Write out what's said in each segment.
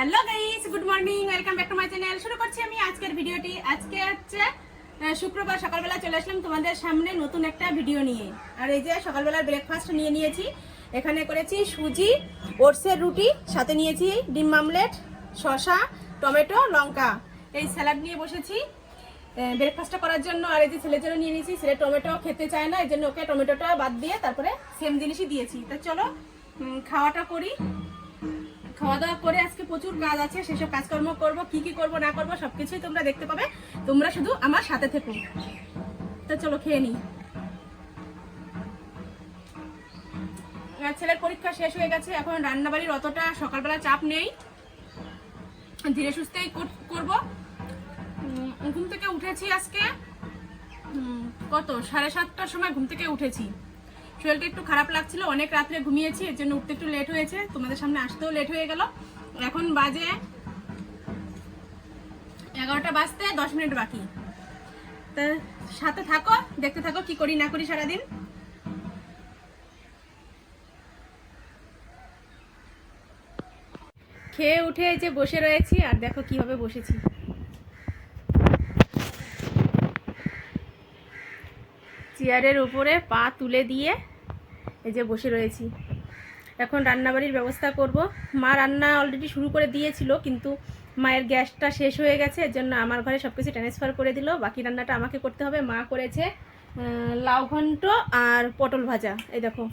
Hello guys good morning welcome back to my channel শুরু করছি আমি আজকের ভিডিওটি। আজকে হচ্ছে শুক্রবার সকালবেলা চলে আসলাম তোমাদের সামনে নতুন একটা ভিডিও নিয়ে। আর এই যে সকালবেলার ব্রেকফাস্ট নিয়ে নিয়েছি। এখানে করেছি সুজি, ওটসের রুটি, সাথে নিয়েছি ডিম মামলেট শসা, টমেটো, লঙ্কা। এই স্যালাড নিয়ে বসেছি। ব্রেকফাস্টটা করার জন্য আর এই যে ছেলের জন্য নিয়ে নিয়েছি। ছেলে টমেটো খেতে চায় না, এই জন্য ওকে টমেটোটা বাদ দিয়ে তারপরে সেম জিনিসই দিয়েছি। তা চলো খাওয়াটা করি। খাওয়া দাওয়া করে আজকে প্রচুর কাজ আছে, সেসব কাজকর্ম করব, কি কি করব, না করব, সবকিছুই তোমরা দেখতে পাবে। তোমরা শুধু আমার সাথে থেকো। তো চলো খেয়ে নি। আর ছেলের পরীক্ষা শেষ হয়ে গেছে, এখন রান্নাবাড়ির অতটা সকালবেলা চাপ নেই। ধীরে সুস্থেই কর- করব। ঘুম থেকে উঠেছি আজকে। কত? সাড়ে সাতটার সময় ঘুম থেকে উঠেছি। শরীরটা একটু খারাপ লাগছিল, অনেক রাত্রে ঘুমিয়েছি, এর জন্য উঠতে একটু লেট হয়েছে, তোমাদের সামনে আসতেও লেট হয়ে গেল। এখন বাজে এগারোটা বাজতে দশ মিনিট বাকি। তা সাথে থাকো, দেখতে থাকো কি করি না করি সারাদিন। খেয়ে উঠে যে বসে রয়েছি, আর দেখো কীভাবে বসেছি। চেয়ারের উপরে পা তুলে দিয়ে এই যে বসে রয়েছি। এখন রান্নাবাড়ির ব্যবস্থা করব। মা রান্না অলরেডি শুরু করে দিয়েছিল, কিন্তু মায়ের গ্যাসটা শেষ হয়ে গেছে এর জন্য আমার ঘরে সব কিছু ট্রান্সফার করে দিল। বাকি রান্নাটা আমাকে করতে হবে। মা করেছে লাউ ঘন্ট আর পটল ভাজা। এই দেখো।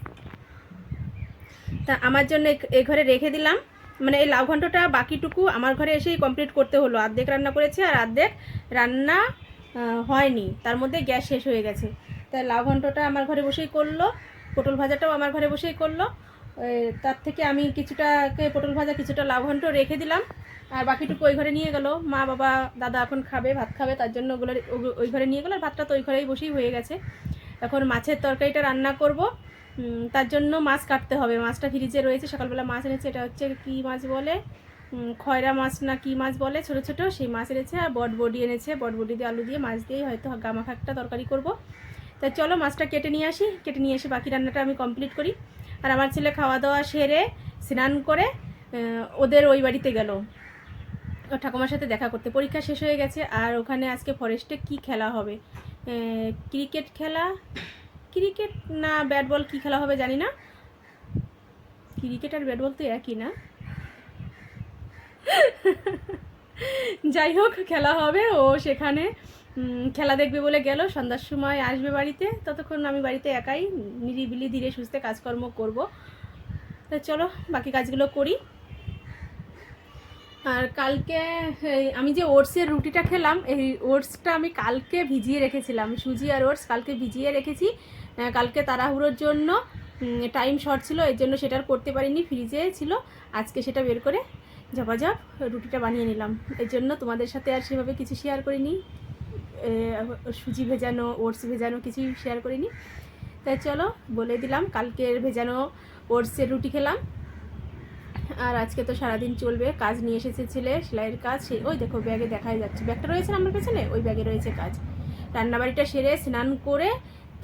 তা আমার জন্য এই ঘরে রেখে দিলাম। মানে এই লাউ ঘন্টটা বাকিটুকু আমার ঘরে এসেই কমপ্লিট করতে হলো। আর্ধেক রান্না করেছে আর অর্ধেক রান্না হয়নি। তার মধ্যে গ্যাস শেষ হয়ে গেছে। তাই লাউ ঘন্টটা আমার ঘরে বসেই করল। পটল ভাজাটাও আমার ঘরে বসেই করল। তার থেকে আমি কিছুটা কে পটল ভাজা, কিছুটা লাউ রেখে দিলাম। আর বাকিটুকু ওই ঘরে নিয়ে গেল। মা, বাবা, দাদা এখন খাবে, ভাত খাবে, তার জন্য ওগুলো ওই ঘরে নিয়ে গেলো। আর ভাতটা তো ওই ঘরেই বসেই হয়ে গেছে। এখন মাছের তরকারিটা রান্না করব। তার জন্য মাছ কাটতে হবে। মাছটা ফ্রিজে রয়েছে। সকালবেলা মাছ এনেছে। এটা হচ্ছে কি মাছ বলে? খয়রা মাছ না কি মাছ বলে? ছোট ছোট। সেই মাছ এনেছে। আর বটবডি এনেছে। বটবডি দিয়ে আলু দিয়ে মাছ দিয়েই হয়তো গামাখা একটা তরকারি করব। তাই চলো মাছটা কেটে নিয়ে আসি। কেটে নিয়ে এসে বাকি রান্নাটা আমি কমপ্লিট করি। আর আমার ছেলে খাওয়া দাওয়া সেরে স্নান করে ওদের ওই বাড়িতে গেল। ও ঠাকুমার সাথে দেখা করতে। পরীক্ষা শেষ হয়ে গেছে। আর ওখানে আজকে ফরেস্টে কি খেলা হবে? ক্রিকেট খেলা? ক্রিকেট না ব্যাট বল কী খেলা হবে জানি না। ক্রিকেট আর ব্যাট বল তো একই না। যাই হোক, খেলা হবে। ও সেখানে খেলা দেখবে বলে গেল, সন্ধ্যার সময় আসবে বাড়িতে, ততক্ষণ আমি বাড়িতে একাই নিরিবিলি ধীরে সুস্থে কাজকর্ম করব। তা চলো, বাকি কাজগুলো করি। আর কালকে আমি যে ওটসের রুটিটা খেলাম, এই ওটসটা আমি কালকে ভিজিয়ে রেখেছিলাম, সুজি আর ওটস কালকে ভিজিয়ে রেখেছি। কালকে তাড়াহুড়োর জন্য টাইম শর্ট ছিল, এর জন্য সেটা করতে পারিনি ফ্রিজে ছিল। আজকে সেটা বের করে ঝপাঝপ রুটিটা বানিয়ে নিলাম। এর জন্য তোমাদের সাথে আর সেভাবে কিছু শেয়ার করিনি। সুজি ভেজানো, ওটস ভেজানো কিছুই শেয়ার করিনি। তাই চলো, বলে দিলাম, কালকের ভেজানো ওটসের রুটি খেলাম। আর আজকে তো সারাদিন চলবে, কাজ নিয়ে এসেছে ছেলে, সেলাইয়ের কাজ সেই ওই দেখো, ব্যাগে দেখাই যাচ্ছে। ব্যাগটা রয়েছে আমার পেছনে? ওই ব্যাগে রয়েছে কাজ। রান্নাবাড়িটা সেরে স্নান করে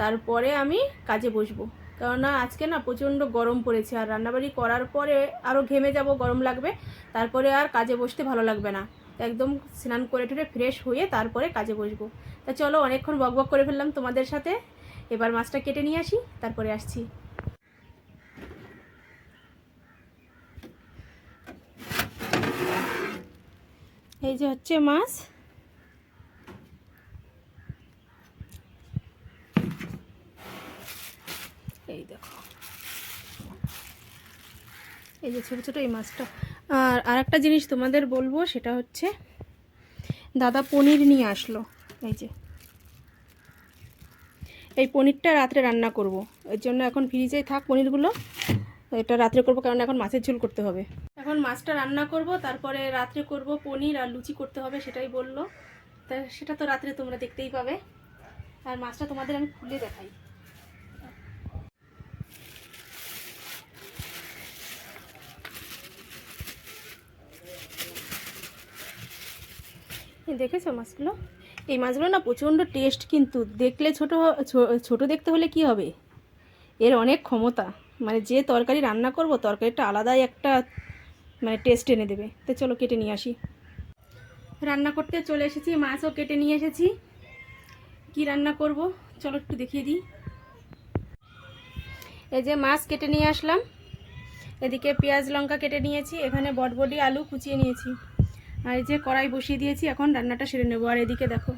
তারপরে আমি কাজে বসবো। কেননা আজকে না প্রচণ্ড গরম পড়েছে, আর রান্নাবাড়ি করার পরে আরও ঘেমে যাব, গরম লাগবে। তারপরে আর কাজে বসতে ভালো লাগবে না। একদম স্নান করে টুরে ফ্রেশ হয়ে তারপরে কাজে বসবো। তা চলো অনেকক্ষণ বক বক করে ফেললাম তোমাদের সাথে। এবার মাছটা কেটে নিয়ে আসি, তারপরে আসছি। এই যে হচ্ছে মাছ। এই দেখো। এই যে ছোটো ছোটো এই মাছটা। আর আরেকটা জিনিস তোমাদের বলব, সেটা হচ্ছে দাদা পনির নিয়ে আসলো। এই যে। এই পনিরটা রাত্রে রান্না করব। এর জন্য এখন ফ্রিজেই থাক পনিরগুলো। এটা রাত্রে করব কারণ এখন মাছের ঝোল করতে হবে। এখন মাছটা রান্না করব, তারপরে রাত্রে করব পনির আর লুচি করতে হবে সেটাই বলল। তা সেটা তো রাত্রে তোমরা দেখতেই পাবে। আর মাছটা তোমাদের আমি খুলে দেখাই। দেখেছ মাছগুলো? এই মাছগুলো না প্রচণ্ড টেস্ট কিন্তু দেখলে ছোট ছোট দেখতে হলে কি হবে? এর অনেক ক্ষমতা। মানে যে তরকারি রান্না করব, তরকারিটা আলাদাই একটা মানে টেস্ট এনে দেবে। তো চলো কেটে নিয়ে আসি। রান্না করতে চলে এসেছি, মাছও কেটে নিয়ে এসেছি। কি রান্না করব? চলো একটু দেখিয়ে দিই। এই যে মাছ কেটে নিয়ে আসলাম। এদিকে পেঁয়াজ, লঙ্কা কেটে নিয়েছি। এখানে বটবডি আলু কুচিয়ে নিয়েছি। আর এই যে কড়াই বসিয়ে দিয়েছি, এখন রান্নাটা সেরে নেব। আর এদিকে দেখো।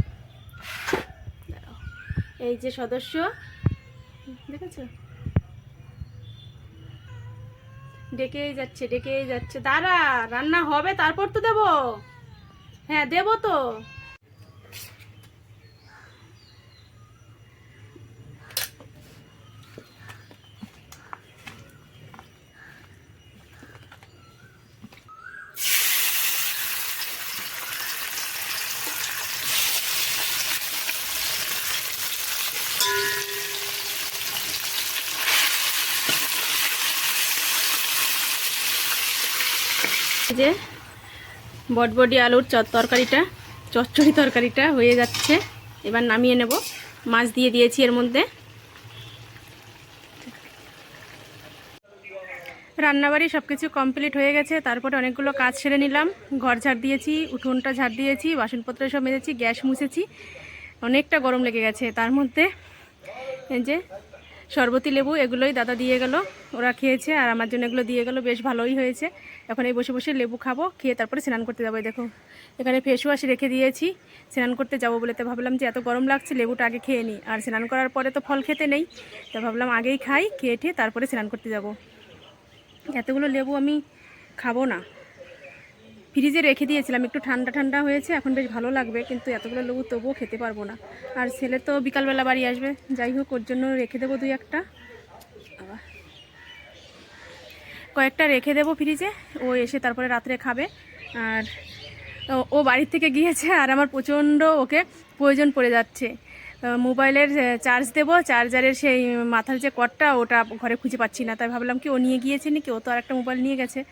এই যে সদস্য, দেখেছ? ডেকেই যাচ্ছে ডেকেই যাচ্ছে। দাঁড়া, রান্না হবে, তারপর তো দেবো। হ্যাঁ দেবো তো। যে বটবডি আলুর তরকারিটা, চচ্চড়ি তরকারিটা হয়ে যাচ্ছে। এবার নামিয়ে নেব। মাছ দিয়ে দিয়েছি এর মধ্যে। রান্নাবাড়ি সব কিছু কমপ্লিট হয়ে গেছে। তারপরে অনেকগুলো কাজ সেরে নিলাম। ঘর ঝাড় দিয়েছি, উঠোনটা ঝাড় দিয়েছি, বাসনপত্র সব মেজেছি, গ্যাস মুছেছি। অনেকটা গরম লেগে গেছে। তার মধ্যে যে শরবতি লেবু এগুলোই দাদা দিয়ে গেল। ওরা খেয়েছে আর আমার জন্য এগুলো দিয়ে গেল। বেশ ভালোই হয়েছে। এখন এই বসে বসে লেবু খাব, খেয়ে তারপরে স্নান করতে যাব দেখো। এখানে ফেস ওয়াশ রেখে দিয়েছি। স্নান করতে যাব বলে তো ভাবলাম যে এত গরম লাগছে, লেবুটা আগে খেয়ে নিই আর স্নান করার পরে তো ফল খেতে নেই। তো ভাবলাম আগেই খাই, খেয়ে ঠেয়ে তারপরে স্নান করতে যাব। এতগুলো লেবু আমি খাব না। ফ্রিজে রেখে দিয়েছিলাম, একটু ঠান্ডা ঠান্ডা হয়েছে, এখন বেশ ভালো লাগবে, কিন্তু এতগুলো লেবু তবুও খেতে পারব না। আর ছেলে তো বিকালবেলা বাড়ি আসবে, যাই হোক, ওর জন্য রেখে দেবো দুই একটা। আবার কয়েকটা রেখে দেবো ফ্রিজে, ও এসে তারপরে রাত্রে খাবে। আর ও- বাড়ির থেকে গিয়েছে, আর আমার প্রচণ্ড ওকে প্রয়োজন পড়ে যাচ্ছে। মোবাইলের চার্জ দেবো চার্জারের সেই মাথার যে কটটা ওটা ঘরে খুঁজে পাচ্ছি না। তাই ভাবলাম কি ও নিয়ে গিয়েছে নাকি? ও তো আর একটা মোবাইল নিয়ে গেছে।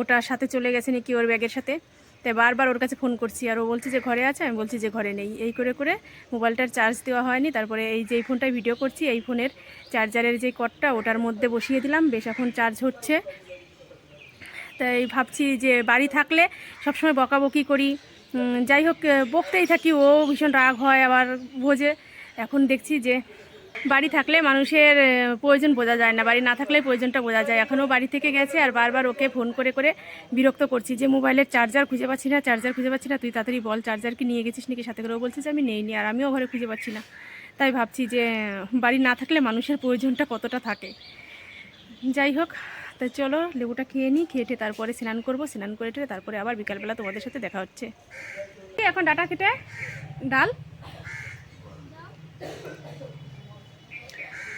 ওটার সাথে চলে গেছে নাকি ওর ব্যাগের সাথে? তাই বারবার ওর কাছে ফোন করছি আর ও বলছে যে ঘরে আছে, আমি বলছি যে ঘরে নেই। এই করে করে মোবাইলটার চার্জ দেওয়া হয়নি, তারপরে এই যে ফোনটায় ভিডিও করছি, এই ফোনের চার্জারের যে কটটা ওটার মধ্যে বসিয়ে দিলাম, বেশ এখন চার্জ হচ্ছে। তাই ভাবছি যে বাড়ি থাকলে সবসময় বকাবকি করি। যাই হোক, বকতেই থাকি, ও ভীষণ রাগ হয়, আবার বোঝে। এখন দেখছি যে বাড়ি থাকলে মানুষের প্রয়োজন বোঝা যায় না। বাড়ি না থাকলে প্রয়োজনটা বোঝা যায়। এখনও বাড়ি থেকে গেছে আর বারবার ওকে ফোন করে করে বিরক্ত করছি যে, মোবাইলের চার্জার খুঁজে পাচ্ছি না, চার্জার খুঁজে পাচ্ছি না, তুই তাড়াতাড়ি বল চার্জার কি নিয়ে গেছিস নাকি? সাথে করে ও বলছে যে, আমি নেইনি আর আমিও ঘরে খুঁজে পাচ্ছি না। তাই ভাবছি যে, বাড়ি না থাকলে মানুষের প্রয়োজনটা কতটা থাকে। যাই হোক, তা চলো লেবুটা খেয়ে নিই, খেয়ে তারপরে স্নান করব। স্নান করে টেয়ে তারপরে আবার বিকালবেলা তোমাদের সাথে দেখা হচ্ছে। এখন ডাটা কেটে, ডাল?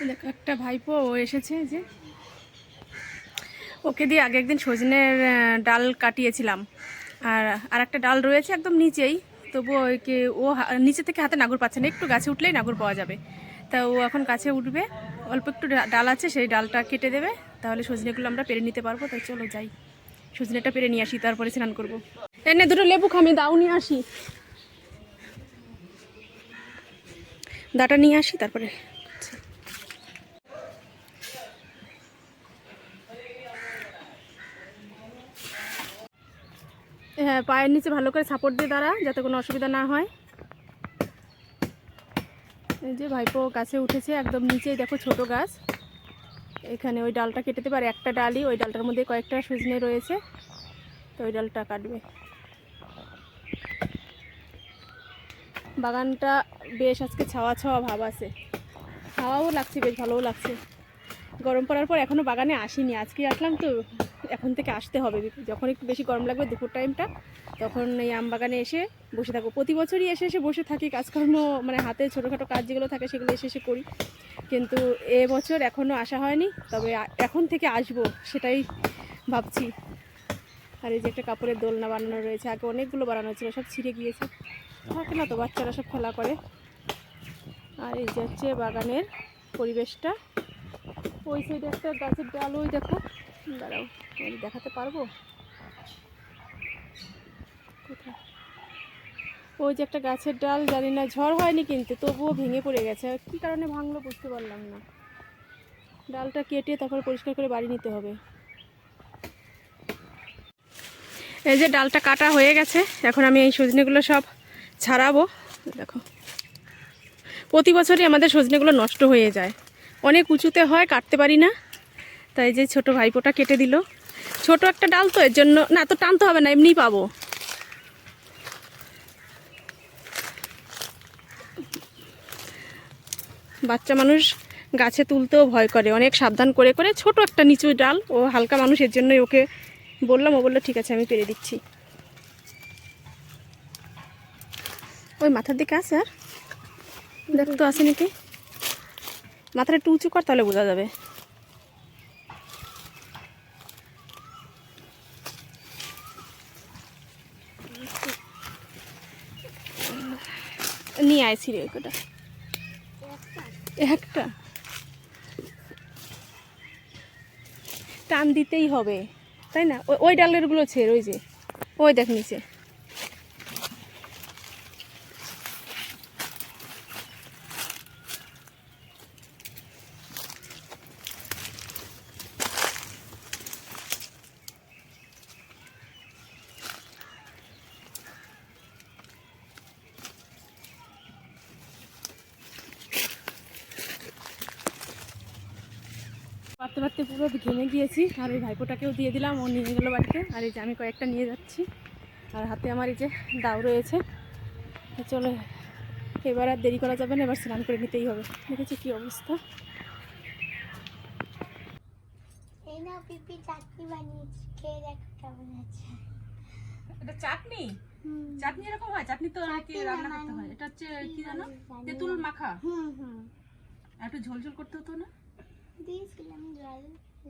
দেখো, একটা ভাইপো ও এসেছে যে। ওকে দিয়ে আগে একদিন সজনের ডাল কাটিয়েছিলাম। আর আর একটা ডাল রয়েছে একদম নিচেই। তবুও ওকে ও নিচে থেকে হাতে নাগর পাচ্ছে না। একটু গাছে উঠলেই নাগর পাওয়া যাবে। তা ও এখন কাছে উঠবে। অল্প একটু ডাল আছে, সেই ডালটা কেটে দেবে। তাহলে সজনেগুলো আমরা পেরে নিতে পারব। তাই চলো যাই। সজনেটা পেরে নিয়ে আসি, তারপরে স্নান করব। এনে দুটো লেবু খামি দাও নিয়ে আসি। দাটা নিয়ে আসি, তারপরে হ্যাঁ পায়ের নিচে ভালো করে সাপোর্ট দিয়ে দাঁড়া, যাতে কোনো অসুবিধা না হয়। এই যে ভাইপো গাছে উঠেছে, একদম নিচেই দেখো ছোট গাছ। এখানে ওই ডালটা কেটে দেবে, আর একটা ডালই, ওই ডালটার মধ্যে কয়েকটা সজনে রয়েছে। তো ওই ডালটা কাটবে। বাগানটা বেশ আজকে ছাওয়া ছাওয়া ভাব আছে। হাওয়াও লাগছে, বেশ ভালোও লাগছে। গরম পড়ার পর এখনও বাগানে আসিনি, আজকে আসলাম তো। এখন থেকে আসতে হবে। যখন একটু বেশি গরম লাগবে দুপুর টাইমটা তখন এই আম বাগানে এসে বসে থাকব। প্রতি বছরই এসে এসে বসে থাকি, কাজকর্ম মানে হাতে ছোটোখাটো কাজ যেগুলো থাকে সেগুলো এসে এসে করি। কিন্তু এ বছর এখনও আসা হয়নি, তবে এখন থেকে আসব সেটাই ভাবছি। আর এই যে একটা কাপড়ের দোলনা বানানো রয়েছে, আগে অনেকগুলো বানানো ছিল, সব ছিঁড়ে গিয়েছে। থাকে না তো, বাচ্চারা সব খেলা করে। আর এই যে হচ্ছে বাগানের পরিবেশটা। ওই সাইডে একটা গাছের ডাল, ওই দেখো। দাঁড়াও আমি দেখাতে পারব? কোথায়? ওই যে একটা গাছের ডাল, জানি না, ঝড় হয়নি কিন্তু, তবুও ভেঙে পড়ে গেছে। কী কারণে ভাঙলো বুঝতে পারলাম না। ডালটা কেটে তারপর পরিষ্কার করে বাড়ি নিতে হবে। এই যে ডালটা কাটা হয়ে গেছে, এখন আমি এই সজনেগুলো সব ছাড়াবো। দেখো, প্রতি বছরই আমাদের সজনেগুলো নষ্ট হয়ে যায়। অনেক উঁচুতে হয়, কাটতে পারি না। তাই যে ছোট ভাইপোটা কেটে দিল। ছোট একটা ডাল তো, এর জন্য না তো টানতে হবে না, এমনিই পাবো। বাচ্চা মানুষ গাছে তুলতেও ভয় করে, অনেক সাবধান করে করে ছোট একটা নিচু ডাল, ও হালকা মানুষ, এর জন্যই ওকে বললাম, ও বলল, ঠিক আছে, আমি পেরে দিচ্ছি। ওই মাথার দিকে আছে আর? দেখ তো, আছে নাকি? মাথাটা একটু উঁচু কর, তাহলে বোঝা যাবে। নিয়ে আইছি রে ওটা একটা? টান দিতেই হবে, তাই না? ওই- ডালেরগুলো ছেড়, ওই যে। ওই দেখ নিচে। পারতে পুরো ঘেমে গিয়েছি। আর ওই ভাইপোটাকেও দিয়ে দিলাম ও নিয়ে গেলো বাড়িতে। আর এই যে আমি কয়েকটা নিয়ে যাচ্ছি। আর হাতে আমার এই যে দাও রয়েছে। চলো এবার আর দেরি করা যাবে না এবার স্নান করে নিতেই হবে। দেখেছি কি অবস্থা। এই না পিপি চাটনি বানিয়েছি। খেয়ে দেখো কেমন আছে। এটা চাটনি? চাটনি এরকম হয়? চাটনি তো নাকি রান্না করতে হয়। এটা হচ্ছে কি কি জানো? তেঁতুল মাখা। হুম হুম। একটু ঝোল ঝোল করতে হতো না? দিয়েছিলাম জল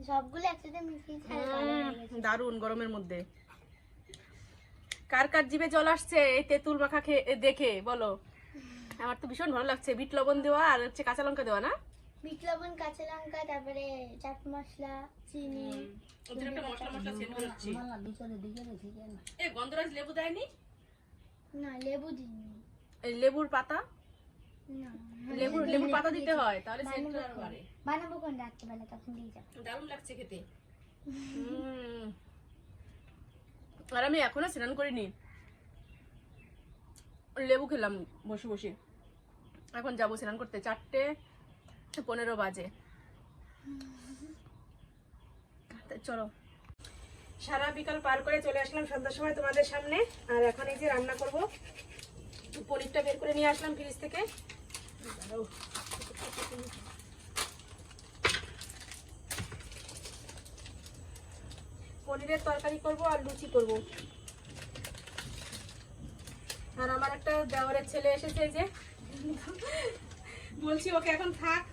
সবগুলো একসাথে মিশিয়ে ছাড়া কালো গেছে। দারুণ গরমের মধ্যে। কার কার জিভে জল আসছে এই তেঁতুল মাখা খেয়ে দেখে বলো। আমার তো ভীষণ ভালো লাগছে। বিট লবণ দেওয়া আর হচ্ছে কাঁচা লঙ্কা দেওয়া না? বিট লবণ কাঁচা লঙ্কা তারপরে চাট মশলা চিনি। মশলা মশলা এ গন্ধরাজ লেবু দেয়নি? না লেবু দিইনি। এই লেবুর পাতা? না লেবুর লেবুর পাতা দিতে হয় তাহলে সেন্ট বানাবো বাড়ে। বানাবো কোন রাত্রেবেলা তখন দিয়ে যাব। দারুণ লাগছে খেতে। আর আমি এখনও স্নান করিনি। লেবু খেলাম বসে বসে। এখন যাব স্নান করতে চারটে পনেরো বাজে। চলো। সারা বিকাল পার করে চলে আসলাম সন্ধ্যার সময় তোমাদের সামনে। আর এখন এই যে রান্না করব পনিরটা বের করে নিয়ে আসলাম ফ্রিজ থেকে। পনিরের তরকারি করব আর লুচি করব। আর আমার একটা দেওয়ারের ছেলে এসেছে যে। বলছি ওকে এখন থাক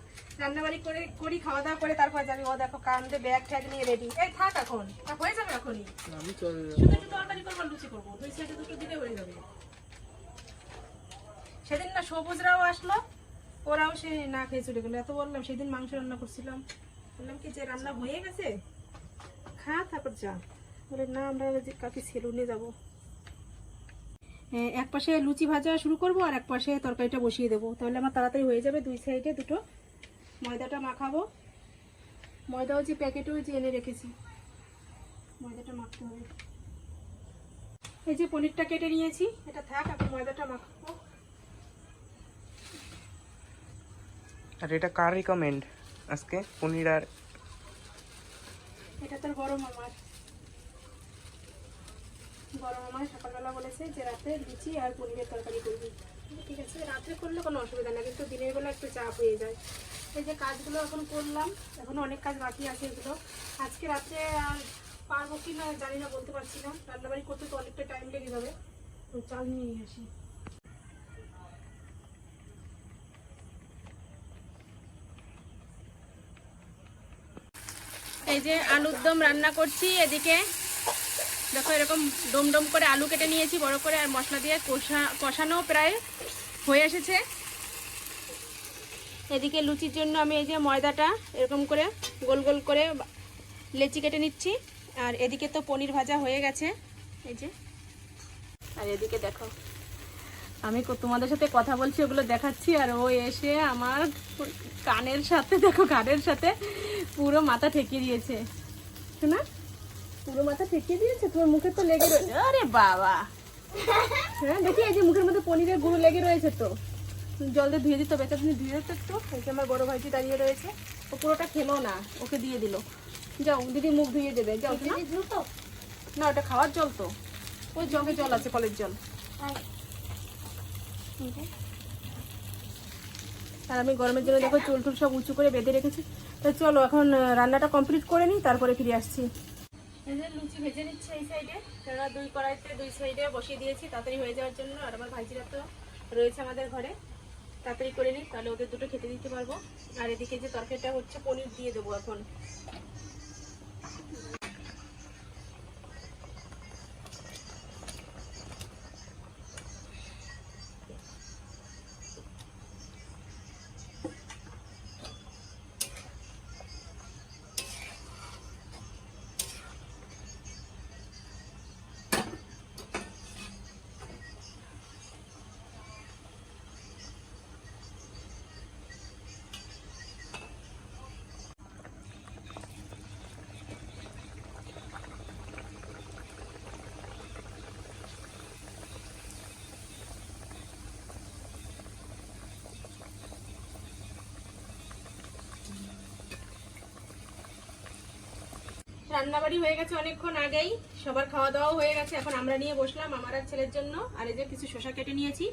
রান্নাবাড়ি করে করি খাওয়া দাওয়া করে তারপর যাবি। ও দেখো কান্দে ব্যাগ ট্যাগ নিয়ে রেডি এই থাক এখন তা হয়ে যাবে এখনই। শুধু একটু তরকারি করব লুচি করব। দুই সাইডে দুটো দিলে হয়ে যাবে। সেদিন না সবুজরাও আসলো ওরাও সে না খেয়ে চলে গেলো। এত বললাম, সেদিন মাংস রান্না করছিলাম। বললাম কি যে রান্না হয়ে গেছে? খা, তারপর যা। বলে, না, আমরা কাকে সেলুনে যাব। এক পাশে লুচি ভাজা শুরু করব আর এক পাশে তরকারিটা বসিয়ে দেবো। তাহলে আমার তাড়াতাড়ি হয়ে যাবে, দুই সাইডে দুটো ময়দাটা মাখাবো। ময়দাও যে প্যাকেটেও যে এনে রেখেছি। ময়দাটা মাখতে হবে। এই যে পনিরটা কেটে নিয়েছি, এটা থাক, এখন ময়দাটা মাখাবো। আর এটা কার রিকমেন্ড আজকে পনির আর এটা তোর বড় মামার। বড় মামার সকালবেলা বলেছে যে রাতে লুচি আর পনিরের তরকারি করবি। ঠিক আছে রাত্রে করলে কোনো অসুবিধা না কিন্তু দিনের বেলা একটু চাপ হয়ে যায়। এই যে কাজগুলো এখন করলাম, এখন অনেক কাজ বাকি আছে এগুলো। আজকে রাত্রে আর পারব কি না জানি না, বলতে পারছি না। রান্নাবাড়ি করতে তো অনেকটা টাইম লেগে যাবে। তো চাল নিয়ে আসি। এই যে আলুর দম রান্না করছি, এদিকে দেখো এরকম ডম ডম করে আলু কেটে নিয়েছি, বড় করে, আর মশলা দিয়ে কষা কষানো প্রায় হয়ে এসেছে। এদিকে লুচির জন্য আমি এই যে ময়দাটা এরকম করে গোল গোল করে লেচি কেটে নিচ্ছি, আর এদিকে তো পনির ভাজা হয়ে গেছে, এই যে। আর এদিকে দেখো, আমি তোমাদের সাথে কথা বলছি, ওগুলো দেখাচ্ছি, আর ও এসে আমার কানের সাথে, দেখো কানের সাথে পুরো মাথা ঠেকিয়ে দিয়েছে। শোনা? পুরো মাথা ঠেকিয়ে দিয়েছে? তোমার মুখে তো লেগে রয়েছে। আরে বাবা। হ্যাঁ দেখি এই যে মুখের মধ্যে পনিরের গুঁড়ো লেগে রয়েছে তো। জল দিয়ে ধুয়ে দিতে হবে। এটা তুমি ধুয়ে দিতে একটু। এই যে আমার বড় ভাইটি দাঁড়িয়ে রয়েছে। ও পুরোটা খেলো না। ওকে দিয়ে দিল। যাও দিদি মুখ ধুয়ে দেবে। যাও দ্রুত। না ওটা খাওয়ার জল তো। ওই জগে জল আছে কলের জল। আর আমি গরমের জন্য দেখো চুল টুল সব উঁচু করে বেঁধে রেখেছি। তো চলো, এখন রান্নাটা কমপ্লিট করে নিই, তারপরে ফিরে আসছি। লুচি ভেজে নিচ্ছে এই সাইডে কেননা দুই কড়াইতে দুই সাইডে বসিয়ে দিয়েছি, তাড়াতাড়ি হয়ে যাওয়ার জন্য। আর আমার ভাইজিরা তো রয়েছে আমাদের ঘরে। তাড়াতাড়ি করে নিই তাহলে ওদের দুটো খেতে দিতে পারব। আর এদিকে যে তরকারিটা হচ্ছে, পনির দিয়ে দেবো এখন। রান্নাবাড়ি হয়ে গেছে অনেকক্ষণ আগেই। সবার খাওয়া দাওয়া হয়ে গেছে, এখন আমরা নিয়ে বসলাম আমার আর ছেলের জন্য। আর এই যে কিছু শসা কেটে নিয়েছি।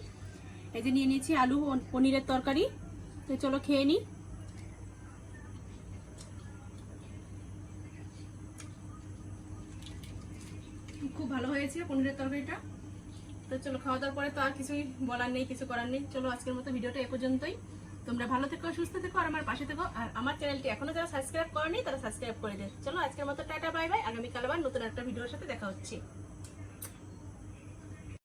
এই যে নিয়ে নিয়েছি আলু পনিরের তরকারি। তো চলো খেয়ে নিই খুব ভালো হয়েছে পনিরের তরকারিটা। তো চলো খাওয়া দাওয়ার পরে তো আর কিছুই বলার নেই, কিছু করার নেই। চলো আজকের মতো ভিডিওটা এ পর্যন্তই। তোমরা ভালো থেকো, সুস্থ থেকো, আর আমার পাশে থেকো। আর আমার চ্যানেলটি এখনও যারা সাবস্ক্রাইব করেনি, তারা সাবস্ক্রাইব করে দে। চলো আজকের মতো টাটা, বাই বাই। আগামীকাল আবার নতুন একটা ভিডিওর সাথে দেখা হচ্ছে।